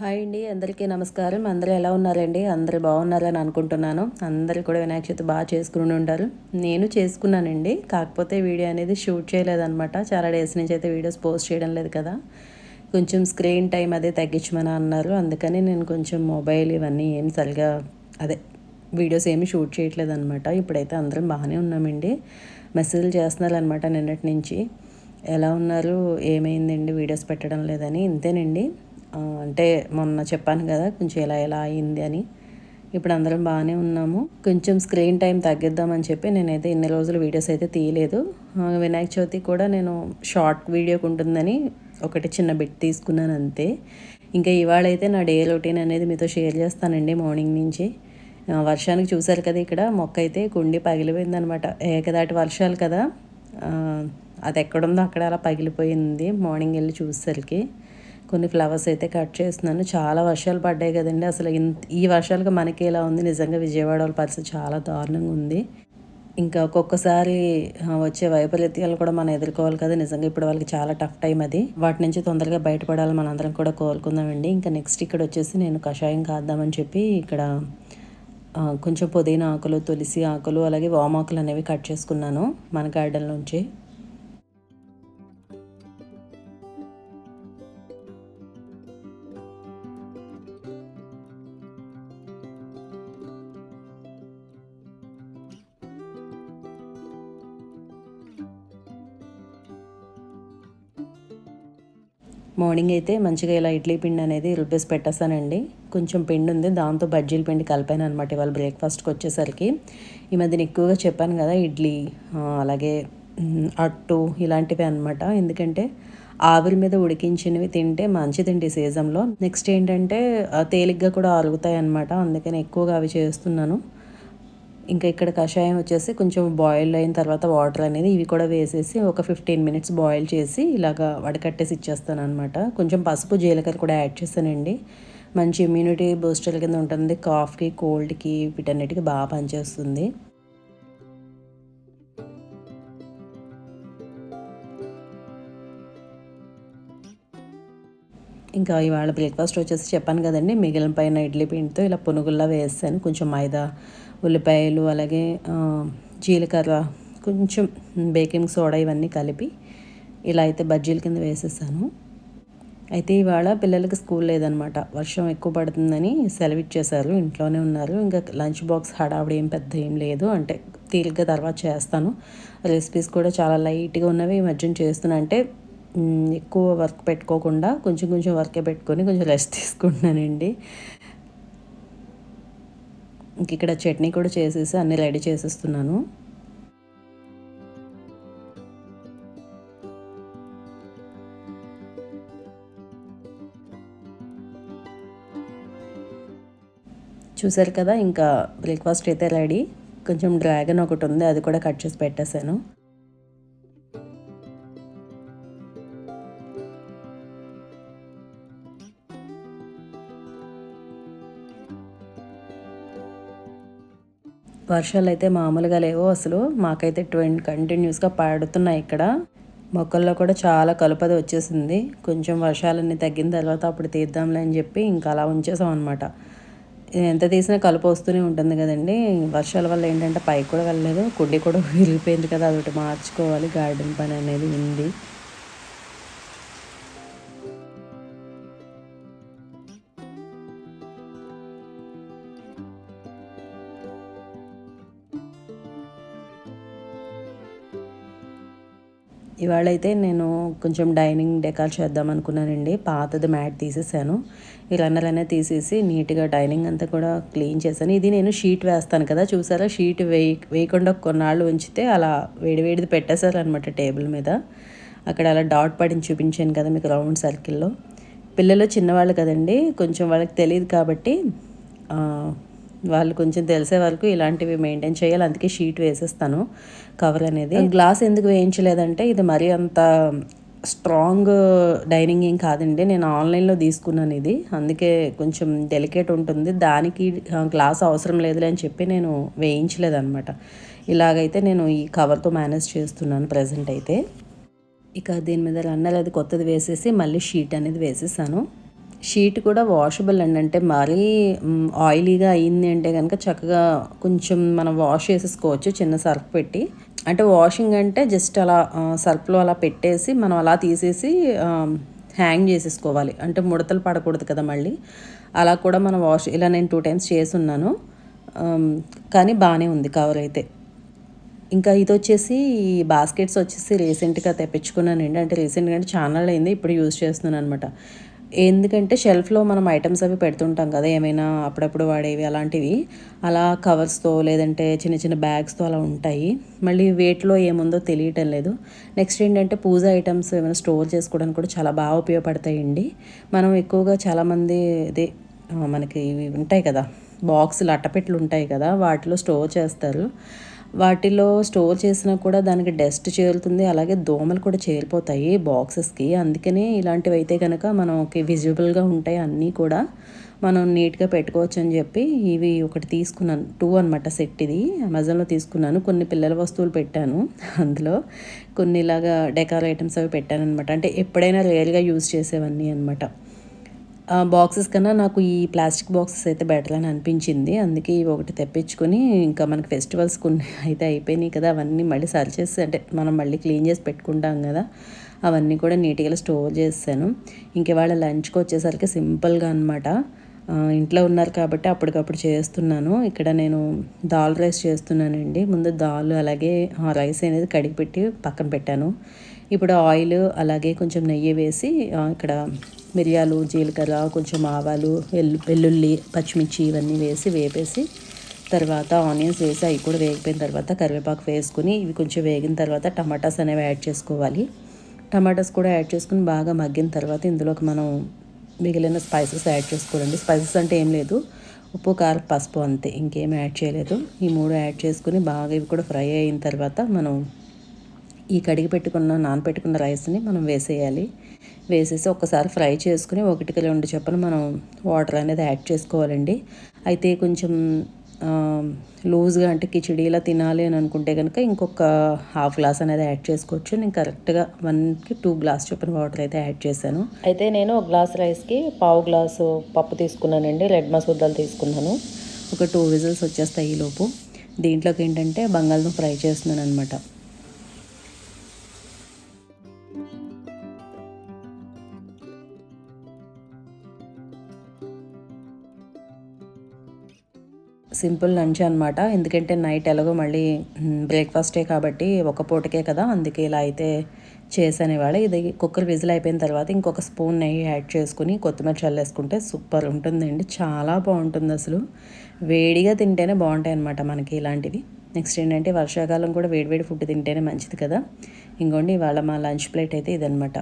Hi అండి అందరికీ నమస్కారం. అందరూ ఎలా ఉన్నారండి? అందరూ బాగున్నారని అనుకుంటున్నాను. అందరూ కూడా వినాయక చవితి బాగా చేసుకుని ఉంటారు నేను చేసుకున్నానండి. కాకపోతే వీడియో అనేది షూట్ చేయలేదన్నమాట. చాలా డేస్ నుంచి అయితే వీడియోస్ పోస్ట్ చేయడం లేదు కదా. కొంచెం స్క్రీన్ టైం అదే తగ్గించమని అన్నారు. అందుకని నేను కొంచెం మొబైల్ ఇవన్నీ ఏం సరిగా అదే వీడియోస్ ఏమి షూట్ చేయట్లేదు అనమాట ఇప్పుడైతే అందరం బాగానే ఉన్నామండి. మెసేజ్లు చేస్తున్నారు అనమాట నిన్నటి నుంచి. ఎలా ఉన్నారు? ఏమైందండి? వీడియోస్ పెట్టడం లేదని. ఇంతేనండి. అంటే మొన్న చెప్పాను కదా కొంచెం ఎలా ఎలా అయింది అని. ఇప్పుడు అందరం బాగానే ఉన్నాము. కొంచెం స్క్రీన్ టైం తగ్గిద్దామని చెప్పి నేనైతే ఇన్ని రోజులు వీడియోస్ అయితే తీయలేదు. వినాయక చవితి కూడా నేను షార్ట్ వీడియోకి ఉంటుందని ఒకటి చిన్న బిట్ తీసుకున్నాను అంతే. ఇంకా ఇవాళ అయితే నా డే రొటీన్ అనేది మీతో షేర్ చేస్తానండి మార్నింగ్ నుంచి. వర్షానికి చూసారు కదా ఇక్కడ మొక్క అయితే కుండి పగిలిపోయిందనమాట. ఏకదాటి వర్షాలు కదా. అది ఎక్కడుందో అక్కడ అలా పగిలిపోయింది. మార్నింగ్ వెళ్ళి చూసేసరికి. కొన్ని ఫ్లవర్స్ అయితే కట్ చేస్తున్నాను. చాలా వర్షాలు పడ్డాయి కదండి. అసలు ఈ వర్షాలకు మనకి ఎలా ఉంది? నిజంగా విజయవాడ వాళ్ళ పరిస్థితి చాలా దారుణంగా ఉంది. ఇంకా ఒక్కొక్కసారి వచ్చే వైపరీత్యాలు కూడా మనం ఎదుర్కోవాలి కదా. నిజంగా ఇప్పుడు వాళ్ళకి చాలా టఫ్ టైం అది. వాటి నుంచి తొందరగా బయటపడాలి మనందరం కూడా కోలుకుందామండి ఇంకా నెక్స్ట్ ఇక్కడ వచ్చేసి నేను కషాయం కాద్దామని చెప్పి ఇక్కడ కొంచెం పుదీనా ఆకులు తులసి ఆకులు అలాగే వామాకులు అనేవి కట్ చేసుకున్నాను మన గార్డెన్ నుంచి మార్నింగ్ అయితే మంచిగా ఇలా ఇడ్లీ పిండి అనేది రుబ్బేసి పెట్టేస్తానండి. కొంచెం పిండి ఉంది దాంతో బజ్జీల పిండి కలిపాను అనమాట ఇవాళ బ్రేక్ఫాస్ట్కి వచ్చేసరికి. ఈ మధ్యన ఎక్కువగా చెప్పాను కదా ఇడ్లీ అలాగే అట్టు ఇలాంటివి అనమాట ఎందుకంటే ఆవిరి మీద ఉడికించినవి తింటే మంచిదండి సీజన్లో నెక్స్ట్ ఏంటంటే తేలిగ్గా కూడా అరుగుతాయి అనమాట అందుకని ఎక్కువగా అవి చేస్తున్నాను. ఇంకా ఇక్కడ కషాయం వచ్చేసి కొంచెం బాయిల్ అయిన తర్వాత వాటర్ అనేది ఇవి కూడా వేసేసి ఒక ఫిఫ్టీన్ మినిట్స్ బాయిల్ చేసి ఇలాగా వడకట్టేసి ఇచ్చేస్తాను అనమాట కొంచెం పసుపు జీలకర్ర కూడా యాడ్ చేస్తానండి. మంచి ఇమ్యూనిటీ బూస్టర్ కింద ఉంటుంది. కాఫ్కి కోల్డ్కి వీటన్నిటికీ బాగా పనిచేస్తుంది. ఇంకా ఇవాళ బ్రేక్ఫాస్ట్ వచ్చేసి చెప్పాను కదండి. మిగిలిన పైన ఇడ్లీ పిండితో ఇలా పునుగుల్లా వేసాను కొంచెం మైదా ఉల్లిపాయలు అలాగే జీలకర్ర కొంచెం బేకింగ్ సోడా ఇవన్నీ కలిపి ఇలా అయితే బజ్జీల కింద వేసేసాను. అయితే ఇవాళ పిల్లలకి స్కూల్ లేదనమాట. వర్షం ఎక్కువ పడుతుందని సెలవు ఇచ్చేశారు ఇంట్లోనే ఉన్నారు. ఇంకా లంచ్ బాక్స్ హడావిడి ఏం పెద్ద ఏం లేదు. అంటే తీరిగ్గా తర్వాత చేస్తాను. రెసిపీస్ కూడా చాలా లైట్గా ఉన్నవి ఈ మధ్యన చేస్తున్నా. అంటే ఎక్కువ వర్క్ పెట్టుకోకుండా కొంచెం కొంచెం వర్కే పెట్టుకొని కొంచెం రెస్ట్ తీసుకుంటున్నానండి. ఇంక ఇక్కడ చట్నీ కూడా చేసేసి అన్నీ రెడీ చేసేస్తున్నాను. చూసారు కదా ఇంకా బ్రేక్ఫాస్ట్ అయితే రెడీ. కొంచెం డ్రాగన్ ఒకటి ఉంది అది కూడా కట్ చేసి పెట్టేశాను. వర్షాలు అయితే మామూలుగా లేవు అసలు. మాకైతే ట్వంటీ కంటిన్యూస్గా పడుతున్నాయి ఇక్కడ. మొక్కల్లో కూడా చాలా కలుపది వచ్చేసింది. కొంచెం వర్షాలన్నీ తగ్గిన తర్వాత అప్పుడు తీద్దాంలే అని చెప్పి ఇంకా అలా ఉంచేసాం అనమాట ఎంత తీసినా కలుపు వస్తూనే ఉంటుంది కదండి. వర్షాల వల్ల ఏంటంటే పైకి కూడా వెళ్ళలేదు. కుండి కూడా విరిగిపోయింది కదా. అదొకటి మార్చుకోవాలి. గార్డెన్ పని అనేది ఉంది. ఇవాళ అయితే నేను కొంచెం డైనింగ్ డెకాల్ చేద్దాం అనుకున్నానండి పాతది మ్యాట్ తీసేసాను. ఈ రన్నర్ తీసేసి నీట్గా డైనింగ్ అంతా కూడా క్లీన్ చేశాను. ఇది నేను షీట్ వేస్తాను కదా చూసారా? షీట్ వేయి వేయకుండా కొన్నాళ్ళు ఉంచితే అలా వేడివేడిది పెట్టేశారు అనమాట టేబుల్ మీద. అక్కడ అలా డాట్ పడిని చూపించాను కదా మీకు రౌండ్ సర్కిల్లో. పిల్లలు చిన్నవాళ్ళు కదండి కొంచెం వాళ్ళకి తెలియదు కాబట్టి వాళ్ళు కొంచెం తెలిసే వరకు ఇలాంటివి మెయింటైన్ చేయాలి. అందుకే షీట్ వేసేస్తాను కవర్ అనేది. గ్లాస్ ఎందుకు వేయించలేదంటే ఇది మరీ అంత స్ట్రాంగ్ డైనింగ్ ఏం కాదండి. నేను ఆన్లైన్లో తీసుకున్నాను ఇది. అందుకే కొంచెం డెలికేట్ ఉంటుంది. దానికి గ్లాస్ అవసరం లేదులే అని చెప్పి నేను వేయించలేదన్నమాట. ఇలాగైతే నేను ఈ కవర్తో మేనేజ్ చేస్తున్నాను ప్రజెంట్ అయితే. ఇక దీని మీద రన్నర్ అది కొత్తది వేసేసి మళ్ళీ షీట్ అనేది వేసేసాను. షీట్ కూడా వాషబుల్ అండి. అంటే మరీ ఆయిలీగా అయింది అంటే కనుక చక్కగా కొంచెం మనం వాష్ చేసేసుకోవచ్చు చిన్న సర్ఫ్ పెట్టి. అంటే వాషింగ్ అంటే జస్ట్ అలా సర్ఫ్లో అలా పెట్టేసి మనం అలా తీసేసి హ్యాంగ్ చేసేసుకోవాలి. అంటే ముడతలు పడకూడదు కదా మళ్ళీ. అలా కూడా మనం వాష్ ఇలా నేను టూ టైమ్స్ చేసి ఉన్నాను. కానీ బాగానే ఉంది కవర్ అయితే. ఇంకా ఇది వచ్చేసి ఈ బాస్కెట్స్ వచ్చేసి రీసెంట్గా తెప్పించుకున్నానండి. అంటే రీసెంట్గా అంటే ఛానల్ అయింది. ఇప్పుడు యూజ్ చేస్తున్నాను అనమాట ఎందుకంటే షెల్ఫ్లో మనం ఐటమ్స్ అవి పెడుతుంటాం కదా ఏమైనా అప్పుడప్పుడు వాడేవి అలాంటివి. అలా కవర్స్తో లేదంటే చిన్న చిన్న బ్యాగ్స్తో అలా ఉంటాయి. మళ్ళీ వెయిట్లో ఏముందో తెలియటం లేదు. నెక్స్ట్ ఏంటంటే పూజ ఐటమ్స్ ఏమైనా స్టోర్ చేసుకోవడానికి కూడా చాలా బాగా ఉపయోగపడతాయండి. మనం ఎక్కువగా చాలామంది ఇదే మనకి ఇవి ఉంటాయి కదా బాక్సులు అట్టపెట్లు ఉంటాయి కదా వాటిలో స్టోర్ చేస్తారు. వాటిలో స్టోర్ చేసినా కూడా దానికి డస్ట్ చేరుతుంది అలాగే దోమలు కూడా చేరిపోతాయి బాక్సెస్కి. అందుకనే ఇలాంటివి అయితే కనుక మనకి విజిబుల్గా ఉంటాయి అన్నీ కూడా మనం నీట్గా పెట్టుకోవచ్చు అని చెప్పి ఇవి ఒకటి తీసుకున్నాను. టూ అనమాట సెట్ ఇది. అమెజాన్లో తీసుకున్నాను. కొన్ని పిల్లల వస్తువులు పెట్టాను. అందులో కొన్ని ఇలాగా డెకార్ ఐటమ్స్ అవి పెట్టాను అనమాట అంటే ఎప్పుడైనా రియల్గా యూజ్ చేసేవన్నీ అనమాట బాక్సెస్ కన్నా నాకు ఈ ప్లాస్టిక్ బాక్సెస్ అయితే బెటర్ అని అనిపించింది. అందుకే ఇవి ఒకటి తెప్పించుకొని ఇంకా మనకి ఫెస్టివల్స్ కొన్ని అయితే అయిపోయినాయి కదా. అవన్నీ మళ్ళీ సరి చేసి అంటే మనం మళ్ళీ క్లీన్ చేసి పెట్టుకుంటాం కదా. అవన్నీ కూడా నీట్గా స్టోర్ చేస్తాను. ఇంక వాళ్ళ లంచ్కి వచ్చేసరికి సింపుల్గా అనమాట ఇంట్లో ఉన్నారు కాబట్టి అప్పటికప్పుడు చేస్తున్నాను. ఇక్కడ నేను దాల్ రైస్ చేస్తున్నానండి. ముందు దాల్ అలాగే రైస్ అనేది కడిగి పెట్టి పక్కన పెట్టాను. ఇప్పుడు ఆయిల్ అలాగే కొంచెం నెయ్యి వేసి ఇక్కడ మిరియాలు జీలకర్ర కొంచెం ఆవాలు వెల్లు వెల్లుల్లి పచ్చిమిర్చి ఇవన్నీ వేసి వేపేసి తర్వాత ఆనియన్స్ వేసి అవి కూడా వేగిపోయిన తర్వాత కరివేపాకు వేసుకుని ఇవి కొంచెం వేగిన తర్వాత టమాటాస్ అనేవి యాడ్ చేసుకోవాలి. టమాటాస్ కూడా యాడ్ చేసుకుని బాగా మగ్గిన తర్వాత ఇందులోకి మనం మిగిలిన స్పైసెస్ యాడ్ చేసుకోవాలండి. స్పైసెస్ అంటే ఏం లేదు. ఉప్పు కారం పసుపు అంతే. ఇంకేం యాడ్ చేయలేదు. ఈ మూడు యాడ్ చేసుకుని బాగా ఇవి కూడా ఫ్రై అయిన తర్వాత మనం ఈ కడిగి పెట్టుకున్న నానపెట్టుకున్న రైస్ని మనం వేసేయాలి. వేసేసి ఒక్కసారి ఫ్రై చేసుకుని ఒకటికి రెండు చొప్పున మనం వాటర్ అనేది యాడ్ చేసుకోవాలండి. అయితే కొంచెం లూజ్గా అంటే కిచిడీలా తినాలి అని అనుకుంటే కనుక ఇంకొక హాఫ్ గ్లాస్ అనేది యాడ్ చేసుకోవచ్చు. నేను కరెక్ట్గా వన్కి టూ గ్లాస్ చొప్పున వాటర్ అయితే యాడ్ చేశాను. అయితే నేను ఒక గ్లాస్ రైస్కి పావు గ్లాసు పప్పు తీసుకున్నానండి. రెడ్ మసూదాలు తీసుకున్నాను. ఒక టూ విజిల్స్ వచ్చేస్తాయి ఈలోపు దీంట్లోకి ఏంటంటే బంగాళదుంప ఫ్రై చేస్తున్నాను అనమాట సింపుల్ లంచ్ అనమాట ఎందుకంటే నైట్ ఎలాగో మళ్ళీ బ్రేక్ఫాస్టే కాబట్టి ఒక పూటకే కదా. అందుకే ఇలా అయితే చేసాను ఇవాళ ఇది కుక్కర్ విజిల్ అయిపోయిన తర్వాత ఇంకొక స్పూన్ నెయ్యి యాడ్ చేసుకుని కొత్తిమీర చల్లేసుకుంటే సూపర్ ఉంటుందండి. చాలా బాగుంటుంది అసలు. వేడిగా తింటేనే బాగుంటాయి అనమాట మనకి ఇలాంటివి. నెక్స్ట్ ఏంటంటే వర్షాకాలం కూడా వేడివేడి ఫుడ్ తింటేనే మంచిది కదా. ఇంకోండి ఇవాళ మా లంచ్ ప్లేట్ అయితే ఇదనమాట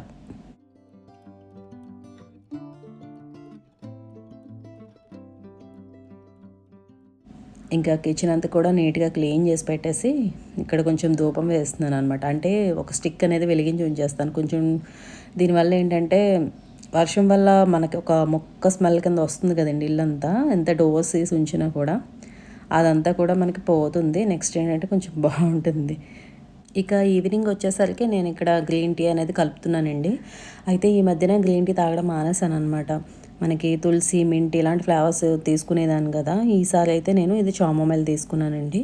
ఇంకా కిచెన్ అంతా కూడా నీట్గా క్లీన్ చేసి పెట్టేసి ఇక్కడ కొంచెం ధూపం వేస్తున్నాను అనమాట అంటే ఒక స్టిక్ అనేది వెలిగించి ఉంచేస్తాను. కొంచెం దీనివల్ల ఏంటంటే వర్షం వల్ల మనకి ఒక మొక్క స్మెల్ కింద వస్తుంది కదండి ఇల్లంతా. ఎంత డోర్స్ వేసి ఉంచినా కూడా అదంతా కూడా మనకి పోతుంది. నెక్స్ట్ ఏంటంటే కొంచెం బాగుంటుంది. ఇక ఈవినింగ్ వచ్చేసరికి నేను ఇక్కడ గ్రీన్ టీ అనేది కలుపుతున్నానండి. అయితే ఈ మధ్యన గ్రీన్ టీ తాగడం మానేసాను అనమాట మనకి తులసి మింట్ ఇలాంటి ఫ్లేవర్స్ తీసుకునేదాన్ని కదా. ఈసారి అయితే నేను ఇది చామోమైల్ తీసుకున్నానండి.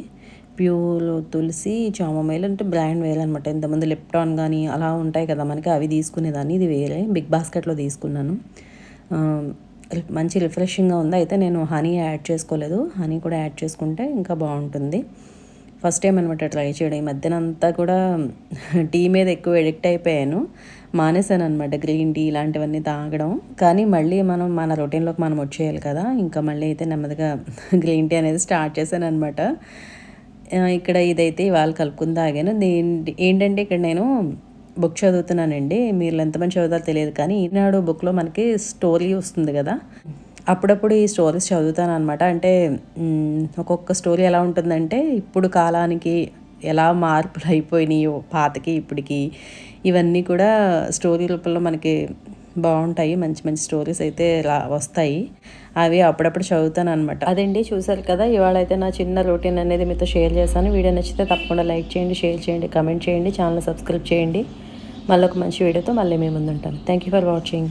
ప్యూర్ తులసి చామోమైల్ అంటే బ్రాండ్ వేరే అనమాట ఇంతమంది లిప్టాన్ కానీ అలా ఉంటాయి కదా మనకి అవి తీసుకునేదాన్ని. ఇది వేరే బిగ్ బాస్కెట్లో తీసుకున్నాను. మంచి రిఫ్రెషింగ్గా ఉంది. అయితే నేను హనీ యాడ్ చేసుకోలేదు. హనీ కూడా యాడ్ చేసుకుంటే ఇంకా బాగుంటుంది. ఫస్ట్ టైం అనమాట ట్రై చేయడం. ఈ మధ్యన అంతా కూడా టీ మీద ఎక్కువ ఎడిక్ట్ అయిపోయాను. మానేశాను అనమాట గ్రీన్ టీ ఇలాంటివన్నీ తాగడం. కానీ మళ్ళీ మనం మన రొటీన్లోకి మనం వచ్చేయాలి కదా. ఇంకా మళ్ళీ అయితే నెమ్మదిగా గ్రీన్ టీ అనేది స్టార్ట్ చేశాను అనమాట ఇక్కడ ఇదైతే ఇవాళ కలుపుకుని తాగాను. ఏంటంటే ఇక్కడ నేను బుక్ చదువుతున్నానండి. మీరు ఎంతమంది చదువుతారో తెలియదు కానీ ఈనాడు బుక్లో మనకి స్టోరీ వస్తుంది కదా. అప్పుడప్పుడు ఈ స్టోరీస్ చదువుతాను అనమాట అంటే ఒక్కొక్క స్టోరీ ఎలా ఉంటుందంటే ఇప్పుడు కాలానికి ఎలా మార్పులు అయిపోయినాయో పాతకి ఇప్పటికి ఇవన్నీ కూడా స్టోరీ రూపంలో మనకి బాగుంటాయి. మంచి మంచి స్టోరీస్ అయితే రా వస్తాయి. అవి అప్పుడప్పుడు చదువుతాను అనమాట అదండి చూసారు కదా ఇవాళ అయితే నా చిన్న రొటీన్ అనేది మీతో షేర్ చేశాను. వీడియో నచ్చితే తప్పకుండా లైక్ చేయండి షేర్ చేయండి కమెంట్ చేయండి ఛానల్ సబ్స్క్రైబ్ చేయండి. మళ్ళీ ఒక మంచి వీడియోతో మళ్ళీ మేము ముందుంటాను. Thank you for watching